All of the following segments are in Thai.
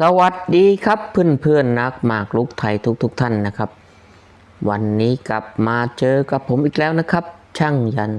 สวัสดีครับเพื่อนเพื่อนๆนักหมากลุกไทยทุกทุกๆท่านนะครับ วันนี้กลับมาเจอกับผมอีกแล้วนะครับ ช่างยัน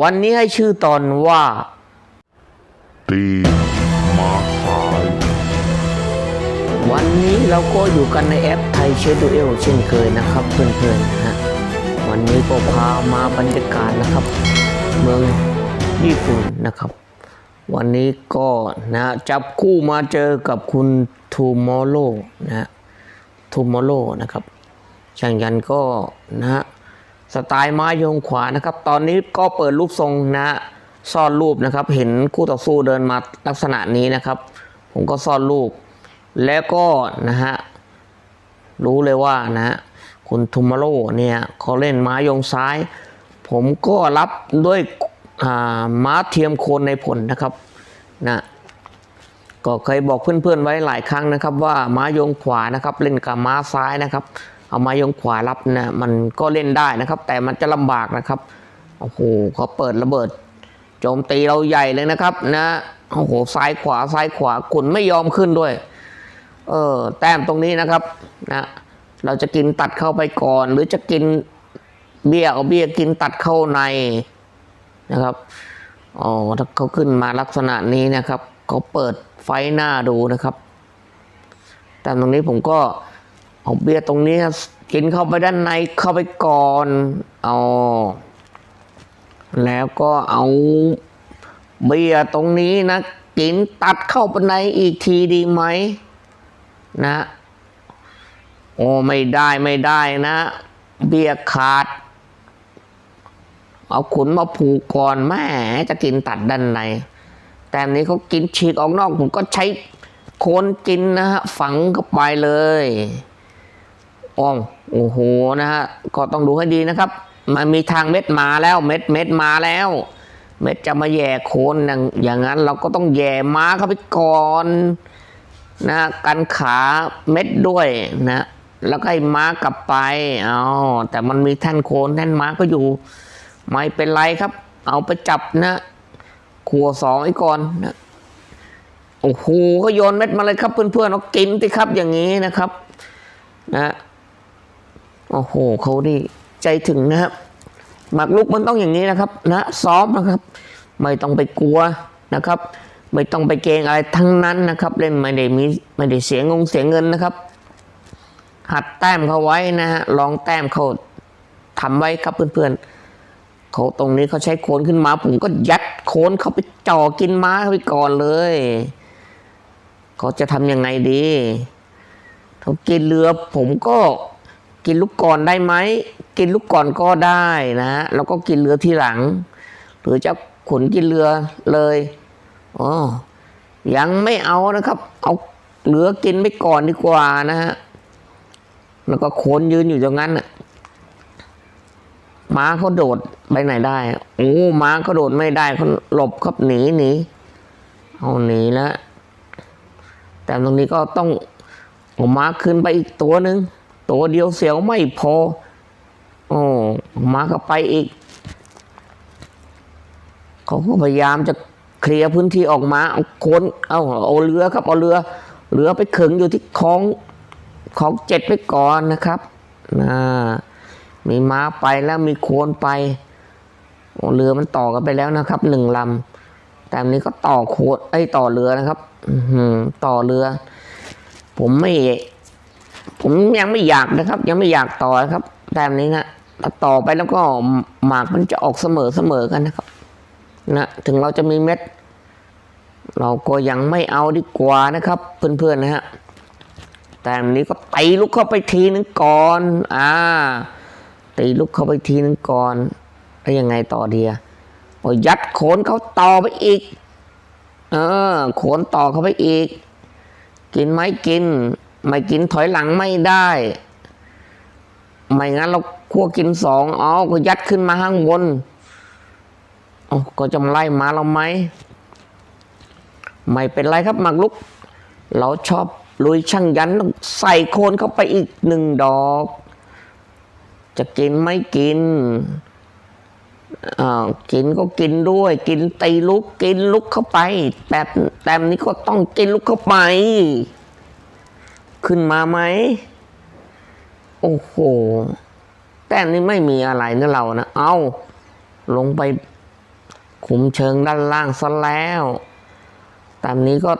วันนี้ให้ชื่อตอนว่าตีมาสายวันนี้เราก็อยู่กันในแอปไทยเชดูเอลเช่นเคยนะครับเพื่อนๆนะฮะวันนี้ก็พามาบรรยากาศนะครับ เมืองญี่ปุ่นนะครับ วันนี้ก็นะจับคู่มาเจอกับคุณทูมอโลนะทูมอโลนะครับช่างยันก็นะฮะสไตล์ไม้ยงขวานะครับ ตอนนี้ก็เปิดรูปทรงนะซ่อนรูปนะครับ เห็นคู่ต่อสู้เดินมาลักษณะนี้นะครับ ผมก็ซ่อนรูป แล้วก็นะฮะรู้เลยว่านะฮะคุณทูมาโร่เนี่ยเขาเล่นม้ายงซ้าย ผมก็รับด้วย ม้าเทียมโคนในผลนะครับนะก็เคยบอกเพื่อนๆไว้หลายครั้งนะครับ ว่าม้ายงขวานะครับเล่นกับม้าซ้ายนะครับเอาม้ายงขวารับนะมันก็เล่นได้นะครับ แต่มันจะลำบากนะครับโอ้โหเขาเปิดระเบิด โจมตีเราใหญ่เลยนะครับนะโอ้โหซ้ายขวาซ้ายขวาขุนไม่ยอมขึ้นด้วยเออแต้มตรงนี้นะครับนะเราจะกินตัดเข้าไปก่อน หรือจะกินเบี้ยเอาเบี้ยกินตัดเข้าใน นะครับอ๋อถ้าเขาขึ้นมาลักษณะนี้นะครับเขาเปิดไฟหน้าดูนะครับแต้มตรงนี้ผมก็เอาเบี้ยตรงนี้กินเข้าไปด้านในเข้าไปก่อนเอาแล้วก็เอาเบี้ยตรงนี้นะกินตัดเข้าไปในอีกทีดีไหมนะโอ้ไม่ได้ไม่ได้นะ เบี้ยขาด เอาขุนมาผูกก่อนแม่จะกินตัดด้านใน แต่นี้เขากินฉีกออกนอกผมก็ใช้โคนกินนะฮะฝังเข้าไปเลยอ้องโอ้โหนะฮะก็ต้องดูให้ดีนะครับ มันมีทางเม็ดมาแล้วเม็ดเม็ดมาแล้ว เม็ดจะมาแย่โคนอย่างอย่างนั้น เราก็ต้องแย่ม้าเข้าไปก่อนนะกันขาเม็ดด้วยนะแล้วก็ให้ม้ากลับไปเอแต่มันมีแท่นโคนแท่นม้าก็อยู่ ไม่เป็นไรครับ เอาไปจับนะ ขัวสองไอ้ก่อนนะโอ้โหก็โยนเม็ดมาเลยครับเพื่อนๆเอากินสิครับอย่างนี้นะครับ นะโอ้โหเขานี่ใจถึงนะครับหมากลุกมันต้องอย่างนี้นะครับ นะซ้อมนะครับ ไม่ต้องไปกลัวนะครับ ไม่ต้องไปเกรงอะไรทั้งนั้นนะครับ เล่นไม่ได้มีไม่ได้เสียงงเสียเงินนะครับ หัดแต้มเขาไว้นะฮะลองแต้มเขาทำไว้ครับเพื่อนๆ เขาตรงนี้เขาใช้โคนขึ้นมา ผมก็ยัดโคนเขาไปจ่อกินม้าเขาไปก่อนเลย เขาจะทำยังไงดีเขากินเรือ ผมก็กินลูกก่อนได้ไหมกินลูกก่อนก็ได้นะฮะแล้วก็กินเรือทีหลัง หรือจะขนกินเรือเลยอ๋อยังไม่เอานะครับ เอาเหลือกินไปก่อนดีกว่านะฮะแล้วก็โคนยืนอยู่ตรงนั้นน่ะ ม้าเขาโดดไปไหนได้ โอ้ม้าเขาโดดไม่ได้เขาหลบครับหนีหนีเอาหนีแล้วแต่ตรงนี้ก็ต้องเอาม้าขึ้นไปอีกตัวหนึ่งตัวเดียวเสียวไม่พอ โอ้ม้าก็ไปอีกเขาก็พยายามจะเคลียร์พื้นที่ออกมาเอาคนเอาเอาเรือครับเอาเรือเรือไปขึงอยู่ที่คลองของเจ็ดไปก่อนนะครับนะ มีม้าไปแล้วมีโคนไปเรือมันต่อกันไปแล้วนะครับหนึ่งลำแต่อันนี้ก็ต่อโคนไอ้ต่อเรือนะครับอืต่อเรือ ผมไม่ ผมยังไม่อยากนะครับ ยังไม่อยากต่อนะครับ แต่อันนี้นะถ้าต่อไปแล้วก็หมากมันจะออกเสมอเสมอกันนะครับนะถึงเราจะมีเม็ด เราก็ยังไม่เอาดีกว่านะครับ เพื่อนๆนะฮะแต่อันนี้ก็ตีลุกเข้าไปทีนึงก่อน อ่า ตีลุกเข้าไปทีนึงก่อน แล้วยังไงต่อเดียพอยัดโขนเขาต่อไปอีก เออ โขนต่อเข้าไปอีก กินไหมกิน ไม่กินถอยหลังไม่ได้ ไม่งั้นเราคั่วกินสองอ๋อก็ยัดขึ้นมาข้างบนอ๋อก็จะมาไล่มาเราไหม ไม่เป็นไรครับหมากลุก เราชอบลุยช่างยันใส่โคนเข้าไปอีกหนึ่งดอก จะกินไม่กินกินก็กินด้วย กินตีลุกกินลุกเข้าไปแต่แต้มนี้ก็ต้องกินลุกเข้าไป ขึ้นมาไหมโอ้โหแต้มนี้ไม่มีอะไรนะเรานะเอาลงไปขุมเชิงด้านล่างซะแล้วแต้มนี้ก็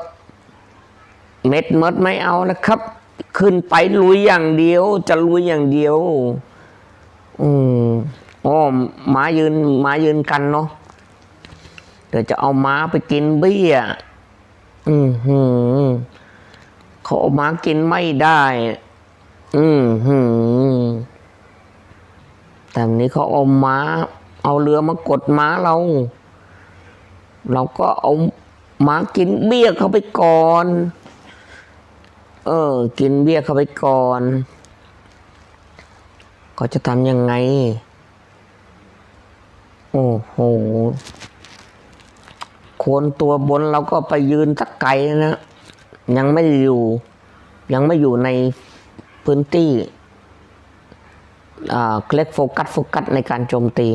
เม็ดมดไม่เอานะครับ ขึ้นไปลุยอย่างเดียว จะลุยอย่างเดียว อืมอ๋อม้ายืนม้ายืนกันเนาะเดี๋ยวจะเอาม้าไปกินเบี้ย อืมหืมเขาเอาม้ากินไม่ได้ อืมหืมแต่นี้เขาเอาม้า เอาเรือมากดม้าเรา เราก็เอาม้ากินเบี้ยเข้าไปก่อน เออ กินเบี้ยเข้าไปก่อน ก็จะทำยังไง โอ้โหโคนตัวบนเราก็ไปยืนสักไกลนะ ยังไม่อยู่ ยังไม่อยู่ในพื้นที่อ่าเล็กโฟกัสโฟกัสในการโจมตี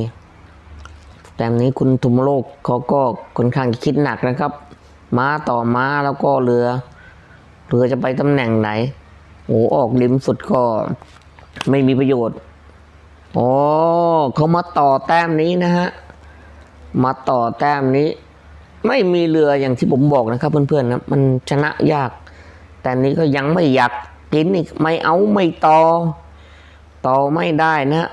แต่นนี้คุณทุมโลกเขาก็ค่อนข้างคิดหนักนะครับ ม้าต่อม้าแล้วก็เรือ เรือจะไปตำแหน่งไหนโอ้ออกริมสุดก็ไม่มีประโยชน์ โอ๋อเขามาต่อแต้มนี้นะฮะ มาต่อแต้มนี้ ไม่มีเรืออย่างที่ผมบอกนะครับเพื่อนๆนะมันชนะยาก แต่นี้ก็ยังไม่อยากกินอีกไม่เอาไม่ต่อ ต่อไม่ได้นะ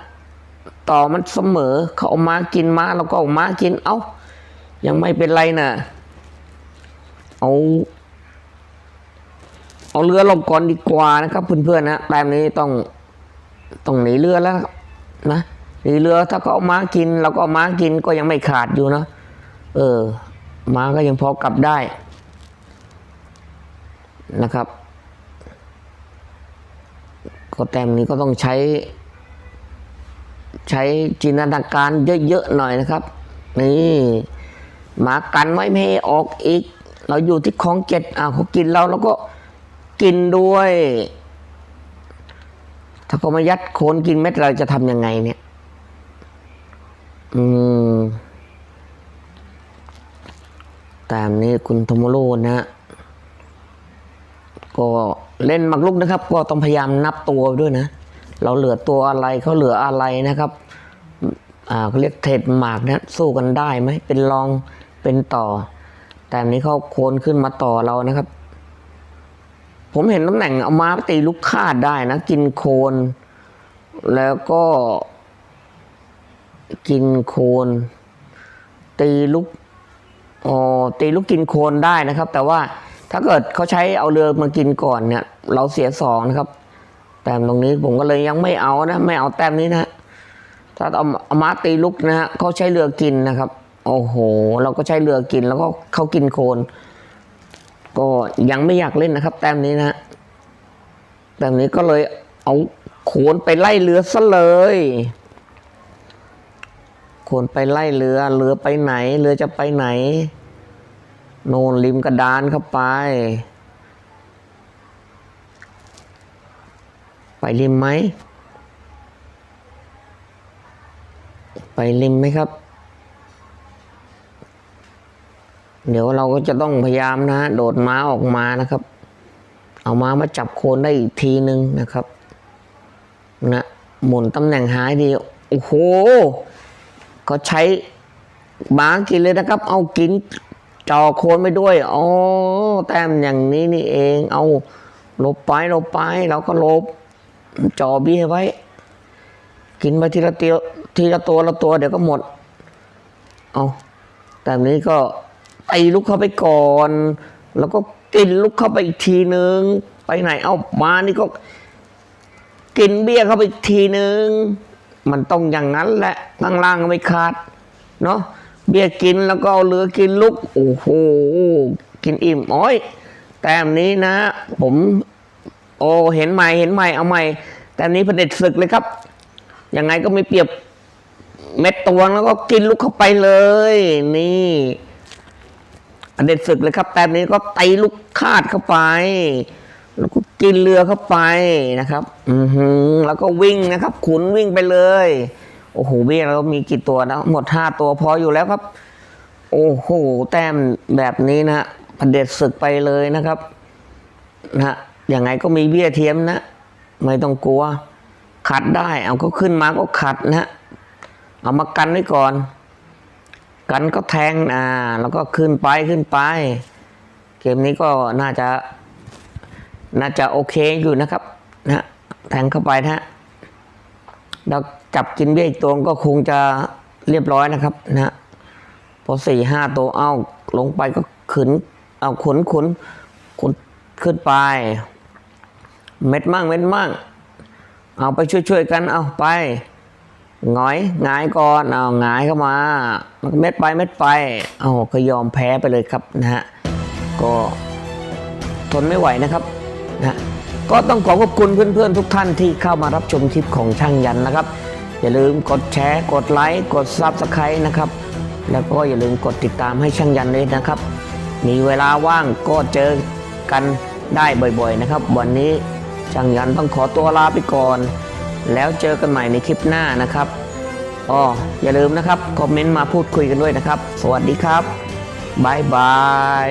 ต่อมันเสมอเขาเอามากินมาแล้วก็เอามากินเอา้ายังไม่เป็นไรนะเอาเอาเรือลงก่อนดีกว่านะครับเพื่อนๆนะแต้มนี้ต้องต้องหนีเรือแล้ว นะหนีเรือถ้าเขาเอาม้ากินเราก็เอาม้ากินก็ยังไม่ขาดอยู่นะเออม้าก็ยังพอกลับได้นะครับ ก็แต้มนี้ก็ต้องใช้ ใช้จินตนาการเยอะๆหน่อยนะครับ นี่หมากันไว้ไม่ให้ออกอีก เราอยู่ที่คลองเจ็ดอ่าเขากินเราแล้วก็กินด้วย ถ้าเขามายัดโคนกินเม็ดเราจะทำยังไงเนี่ย อืม ตามนี้คุณโทโมโรนะฮะก็เล่นมักลุกนะครับ ก็ต้องพยายามนับตัวด้วยนะ เราเหลือตัวอะไรเขาเหลืออะไรนะครับ อ่าเขาเรียกเทรดหมากนะ สู้กันได้ไหม เป็นรองเป็นต่อ แต่อันนี้เขาโคนขึ้นมาต่อเรานะครับ ผมเห็นตำแหน่งเอามาตีลูกคาดได้นะ กินโคน แล้วก็ กินโคน ตีลูกอ๋อตีลูกกินโคนได้นะครับ แต่ว่าถ้าเกิดเขาใช้เอาเรือมากินก่อนเนี่ย เราเสียสองนะครับ แต้มตรงนี้ผมก็เลยยังไม่เอานะไม่เอาแต้มนี้นะถ้าเอาเอามาตีลุกนะฮะเขาใช้เรือกินนะครับ โอ้โห เราก็ใช้เรือกินแล้วก็เขากินโคน ก็ยังไม่อยากเล่นนะครับ แต้มนี้นะแต้มนี้ก็เลยเอาโขนไปไล่เรือซะเลยโขนไปไล่เรือเรือไปไหน เรือจะไปไหน โน่นริมกระดานเข้าไป ไปริมไหม ไปริมไหมครับ เดี๋ยวเราก็จะต้องพยายามนะฮะโดดม้าออกมานะครับ เอาม้ามาจับโคนได้อีกทีนึงนะครับนะหมุนตำแหน่งหายดีโอ้โหก็ใช้ม้ากินเลยนะครับ เอากินจ่อโคนไปด้วยอ๋อแต้มอย่างนี้นี่เอง เอาลบไปลบไปเราก็ลบจอเบี้ยไว้ กินไปทีละเตียวทีละตัวละตัวเดี๋ยวก็หมดเอาแต่นี้ก็ ไตีลุกเข้าไปก่อน แล้วก็กินลุกเข้าไปอีกทีนึง ไปไหนเอามานี่ก็ กินเบี้ยเข้าไปอีกทีนึง มันต้องอย่างนั้นแหละข้างล่างไม่ขาด เนาะเบี้ยกินแล้วก็เอาเรือกินลุก โอ้โหกินอิ่มโอ้ยแต้มนี้นะ ผม โอ้เห็นใหม่เห็นใหม่เอาใหม่แต่อันนี้เผด็จศึกเลยครับยังไงก็ไม่เปรียบเม็ดตวงแล้วก็กินลูกเข้าไปเลย นี่ เด็จศึกเลยครับแต่นี้ก็ไตลูกคาดเข้าไป แล้วก็กินเรือเข้าไปนะครับ อือหือแล้วก็วิ่งนะครับ ขุนวิ่งไปเลย โอ้โหเบี้ยเรามีกี่ตัวนะหมดห้าตัวพออยู่แล้วครับ โอ้โห แต้มแบบนี้นะฮะเด็จศึกไปเลยนะครับนะฮะยังไงก็มีเบี้ยเทียมนะ ไม่ต้องกลัวขัดได้ เอาก็ขึ้นมาก็ขัดนะฮะเอามากันไว้ก่อน กันก็แทงอ่าแล้วก็ขึ้นไปขึ้นไป เกมนี้ก็น่าจะ น่าจะโอเคอยู่นะครับนะแทงเข้าไปนะฮะแล้วจับกินเบี้ยอีกตัวก็คงจะเรียบร้อยนะครับนะพอสี่ห้าตัวเอาลงไปก็ขืนเอาขนขนขนขึ้นไป เม็ดมั่งเม็ดมั่งเอาไปช่วยๆกันเอาไป งอยหงายก่อนเอาหงายเข้ามาเม็ดไปเม็ดไปเอาก็ยอมแพ้ไปเลยครับนะฮะก็ทนไม่ไหวนะครับนะก็ต้องขอขอบคุณเพื่อนๆทุกท่านที่เข้ามารับชมคลิปของช่างยันนะครับ อย่าลืมกดแชร์กดไลค์กดซับสไครต์นะครับ แล้วก็อย่าลืมกดติดตามให้ช่างยันเลยนะครับ มีเวลาว่างก็เจอกันได้บ่อยๆนะครับ วันนี้ช่างยันต้องขอตัวลาไปก่อน แล้วเจอกันใหม่ในคลิปหน้านะครับอ๋ออย่าลืมนะครับ คอมเมนต์มาพูดคุยกันด้วยนะครับ สวัสดีครับบายบาย